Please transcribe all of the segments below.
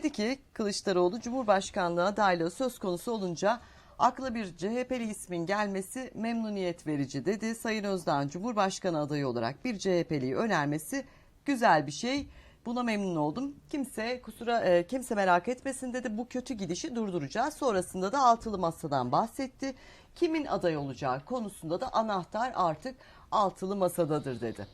Dedi ki Kılıçdaroğlu Cumhurbaşkanlığı adaylığı söz konusu olunca akla bir CHP'li ismin gelmesi memnuniyet verici dedi. Sayın Özdağ'ın Cumhurbaşkanı adayı olarak bir CHP'liyi önermesi güzel bir şey. Buna memnun oldum. Kimse kusura e, kimse merak etmesin dedi. Bu kötü gidişi durduracağız. Sonrasında da altılı masadan bahsetti. Kimin aday olacağı konusunda da anahtar artık altılı masadadır dedi.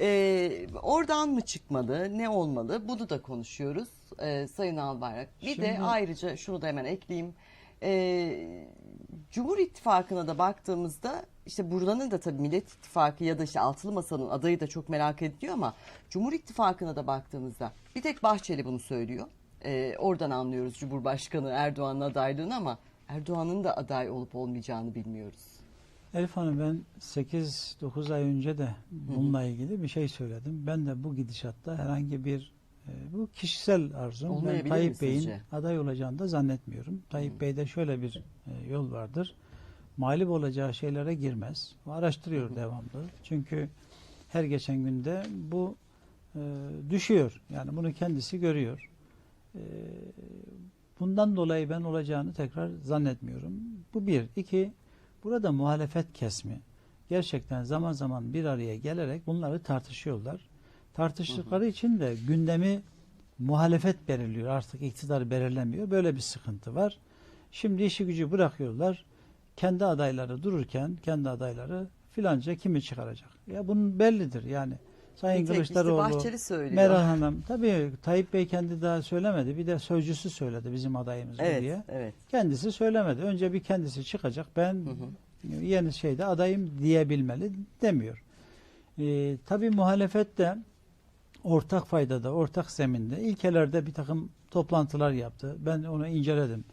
Ee, oradan mı çıkmalı, ne olmalı? Bunu da konuşuyoruz ee, Sayın Albayrak. Bir de Şimdi- ayrıca şunu da hemen ekleyeyim. Ee, Cumhur İttifakı'na da baktığımızda işte buranın da tabii Millet İttifakı ya da işte Altılı Masa'nın adayı da çok merak ediliyor ama Cumhur İttifakı'na da baktığımızda bir tek Bahçeli bunu söylüyor. Ee, oradan anlıyoruz Cumhurbaşkanı Erdoğan'ın adaylığını ama Erdoğan'ın da aday olup olmayacağını bilmiyoruz. Elif Hanım ben 8-9 ay önce de bununla ilgili bir şey söyledim. Ben de bu gidişatta herhangi bir e, bu kişisel arzum. Ben Tayyip Bey'in aday olacağını da zannetmiyorum. Tayyip Bey'de şöyle bir e, yol vardır. Mağlup olacağı şeylere girmez. Araştırıyor devamlı. Çünkü her geçen günde bu e, düşüyor. Yani bunu kendisi görüyor. E, bundan dolayı ben olacağını tekrar zannetmiyorum. Bu bir. İki, burada muhalefet kesmi gerçekten zaman zaman bir araya gelerek bunları tartışıyorlar. Tartıştıkları için de gündemi muhalefet belirliyor. Artık iktidar belirlemiyor. Böyle bir sıkıntı var. Şimdi işi gücü bırakıyorlar. Kendi adayları dururken kendi adayları filanca kimi çıkaracak? Ya bunun bellidir yani. Sayın tek işte Kılıçdaroğlu, söylüyor. Meral Hanım tabii Tayyip Bey kendi daha söylemedi. Bir de sözcüsü söyledi bizim adayımız Evet, diye. evet. Kendisi söylemedi. Önce bir kendisi çıkacak. Ben yeni şeyde adayım diyebilmeli demiyor. Ee, tabii muhalefet de ortak faydada, ortak zeminde ilkelerde bir takım toplantılar yaptı. Ben onu inceledim.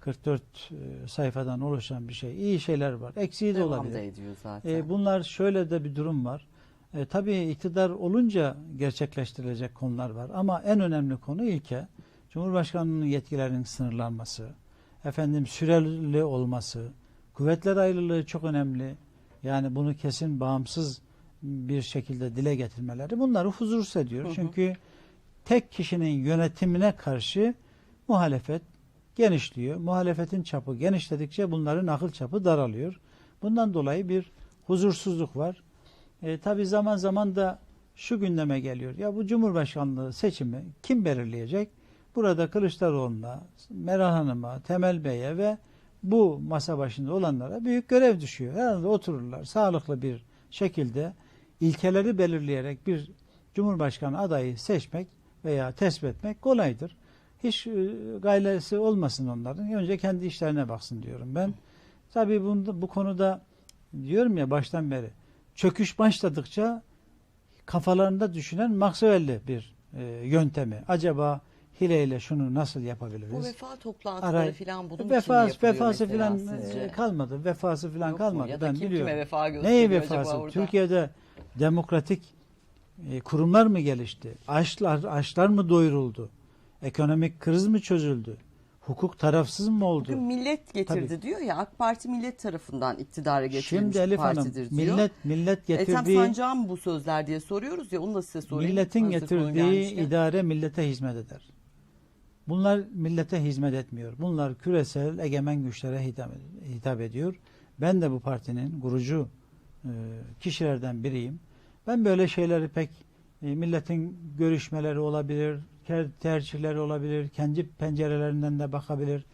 44 e, sayfadan oluşan bir şey. İyi şeyler var. Eksiği de olabilir. ediyor zaten. E, bunlar şöyle de bir durum var. E, tabii iktidar olunca gerçekleştirilecek konular var. Ama en önemli konu ilke Cumhurbaşkanlığının yetkilerinin sınırlanması, efendim süreli olması, kuvvetler ayrılığı çok önemli. Yani bunu kesin bağımsız bir şekilde dile getirmeleri bunları huzursuz ediyor. Hı hı. Çünkü tek kişinin yönetimine karşı muhalefet genişliyor. Muhalefetin çapı genişledikçe bunların akıl çapı daralıyor. Bundan dolayı bir huzursuzluk var. E, tabii zaman zaman da şu gündeme geliyor. Ya bu Cumhurbaşkanlığı seçimi kim belirleyecek? Burada Kılıçdaroğlu'na, Meral Hanım'a, Temel Bey'e ve bu masa başında olanlara büyük görev düşüyor. Herhalde otururlar sağlıklı bir şekilde ilkeleri belirleyerek bir Cumhurbaşkanı adayı seçmek veya tespit etmek kolaydır. Hiç e, gaylesi olmasın onların. Önce kendi işlerine baksın diyorum ben. Tabii bunda, bu konuda diyorum ya baştan beri çöküş başladıkça kafalarında düşünen Maxwell'li bir e, yöntemi. Acaba hileyle şunu nasıl yapabiliriz? Bu vefa toplantıları Aray- falan bunun için mi yapılıyor vefası mesela filan sizce? e, kalmadı. Vefası filan Yok mu? kalmadı. Ya da ben kim biliyorum. kime vefa Neyi gösteriyor acaba vefası? orada? Türkiye'de demokratik e, kurumlar mı gelişti? Açlar, açlar mı doyuruldu? Ekonomik kriz mi çözüldü? Hukuk tarafsız mı oldu? Bugün millet getirdi Tabii. diyor ya AK Parti millet tarafından iktidara getirilmiş Şimdi bir Elif Hanım partidir diyor. millet millet Ethem getirdiği Sancağı mı bu sözler diye soruyoruz ya onu da size sorayım. Milletin getirdiği idare millete hizmet eder. Bunlar millete hizmet etmiyor. Bunlar küresel egemen güçlere hitap, hitap ediyor. Ben de bu partinin kurucu e, kişilerden biriyim. Ben böyle şeyleri pek e, milletin görüşmeleri olabilir, ter- tercihleri olabilir, kendi pencerelerinden de bakabilir.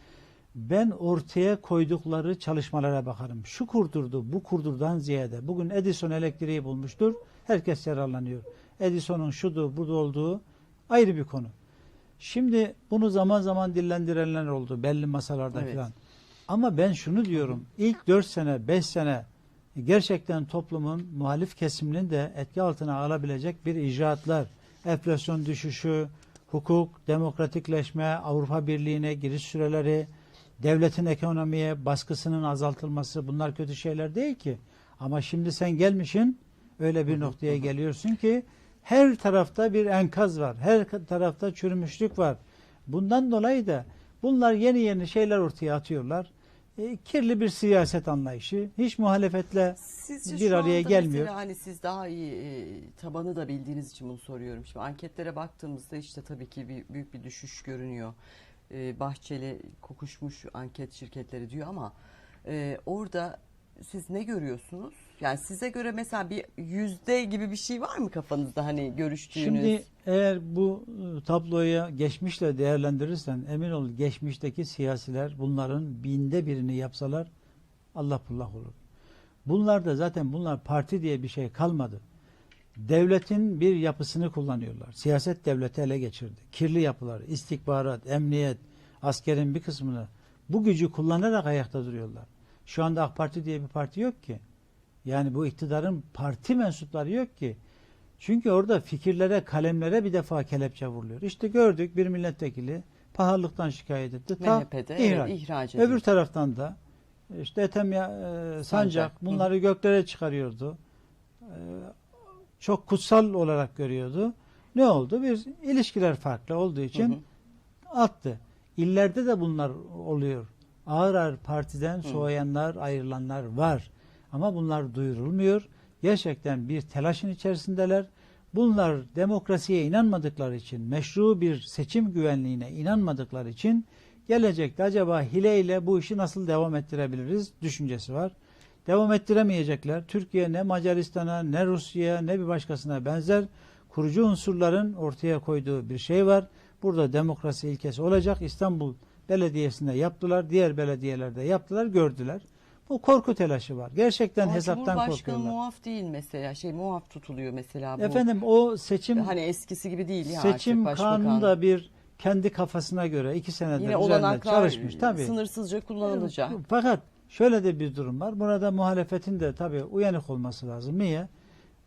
Ben ortaya koydukları çalışmalara bakarım. Şu kurdurdu, bu kurdurdan ziyade. Bugün Edison elektriği bulmuştur. Herkes yararlanıyor. Edison'un şudu, budu olduğu ayrı bir konu. Şimdi bunu zaman zaman dillendirenler oldu belli masalarda Evet. falan. Ama ben şunu diyorum. ilk 4 sene, 5 sene gerçekten toplumun muhalif kesiminin de etki altına alabilecek bir icraatlar, enflasyon düşüşü, hukuk, demokratikleşme, Avrupa Birliği'ne giriş süreleri, devletin ekonomiye baskısının azaltılması bunlar kötü şeyler değil ki. Ama şimdi sen gelmişin öyle bir noktaya geliyorsun ki her tarafta bir enkaz var. Her tarafta çürümüşlük var. Bundan dolayı da bunlar yeni yeni şeyler ortaya atıyorlar. E, kirli bir siyaset anlayışı. Hiç muhalefetle Sizce bir araya gelmiyor. Mesela hani siz daha iyi e, tabanı da bildiğiniz için bunu soruyorum. Şimdi anketlere baktığımızda işte tabii ki bir, büyük bir düşüş görünüyor. E, Bahçeli kokuşmuş anket şirketleri diyor ama e, orada siz ne görüyorsunuz? Yani size göre mesela bir yüzde gibi bir şey var mı kafanızda hani görüştüğünüz? Şimdi eğer bu e, tabloyu geçmişle değerlendirirsen emin ol geçmişteki siyasiler bunların binde birini yapsalar Allah pullah olur. Bunlar da zaten bunlar parti diye bir şey kalmadı. Devletin bir yapısını kullanıyorlar. Siyaset devleti ele geçirdi. Kirli yapılar, istihbarat, emniyet, askerin bir kısmını bu gücü kullanarak ayakta duruyorlar. Şu anda AK Parti diye bir parti yok ki. Yani bu iktidarın parti mensupları yok ki. Çünkü orada fikirlere, kalemlere bir defa kelepçe vuruluyor. İşte gördük bir milletvekili pahalılıktan şikayet etti. Ta MHP'de ihraç. evet, ihraç ediyor. Öbür taraftan da işte Ethem ya, e, Sancak, Sancak, bunları göklere çıkarıyordu. E, çok kutsal olarak görüyordu. Ne oldu? Bir ilişkiler farklı olduğu için Hı hı. attı. İllerde de bunlar oluyor. Ağır ağır partiden soğuyanlar, ayrılanlar var. Ama bunlar duyurulmuyor. Gerçekten bir telaşın içerisindeler. Bunlar demokrasiye inanmadıkları için, meşru bir seçim güvenliğine inanmadıkları için gelecekte acaba hileyle bu işi nasıl devam ettirebiliriz düşüncesi var. Devam ettiremeyecekler. Türkiye ne Macaristan'a ne Rusya'ya ne bir başkasına benzer kurucu unsurların ortaya koyduğu bir şey var. Burada demokrasi ilkesi olacak. İstanbul Belediyesi'nde yaptılar. Diğer belediyelerde yaptılar. Gördüler. Bu korku telaşı var. Gerçekten Ama hesaptan Cumhurbaşkanı korkuyorlar. muaf değil mesela. Şey muaf tutuluyor mesela bu. Efendim o seçim hani eskisi gibi değil ya seçim artık başbakan. kanunu da bir kendi kafasına göre iki senedir Yine üzerinde çalışmış. Tabii. sınırsızca kullanılacak. Fakat şöyle de bir durum var. Burada muhalefetin de tabii uyanık olması lazım. Niye?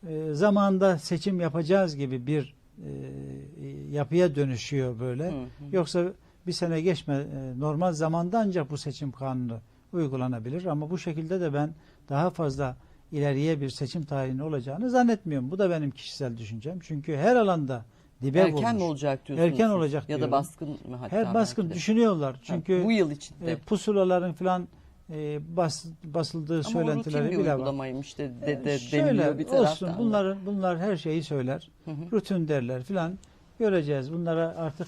Ee, zamanında seçim yapacağız gibi bir e, yapıya dönüşüyor böyle. Hı hı. Yoksa bir sene geçme e, normal zamanda ancak bu seçim kanunu uygulanabilir ama bu şekilde de ben daha fazla ileriye bir seçim tarihinin olacağını zannetmiyorum. Bu da benim kişisel düşüncem. Çünkü her alanda dibe Erken vurmuş. mi olacak diyorsunuz? Erken olacak Ya da baskın mı hatta? Her baskın de? düşünüyorlar. Çünkü Ha, bu yıl içinde. e, pusulaların falan e, bas, basıldığı Ama rutin söylentileri bir bile var. uygulamaymış de, de, de E, şöyle bir taraftan. olsun da. bunlar bunlar her şeyi söyler. Hı hı. Rutin derler filan. Göreceğiz. Bunlara artık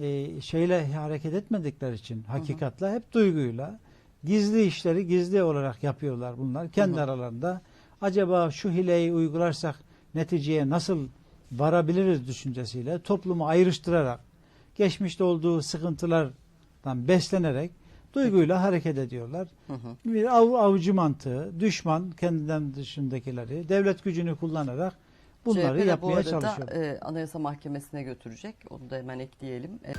e, şeyle hareket etmedikleri için hakikatla hep duyguyla gizli işleri gizli olarak yapıyorlar bunlar kendi hı. aralarında. Acaba şu hileyi uygularsak neticeye nasıl varabiliriz düşüncesiyle toplumu ayrıştırarak geçmişte olduğu sıkıntılardan beslenerek duyguyla hareket ediyorlar. Hı hı. Bir av, avcı mantığı, düşman kendinden dışındakileri devlet gücünü kullanarak bunları CHP de bu yapmaya arada çalışıyor. e, Anayasa Mahkemesi'ne götürecek. Onu da hemen ekleyelim. E,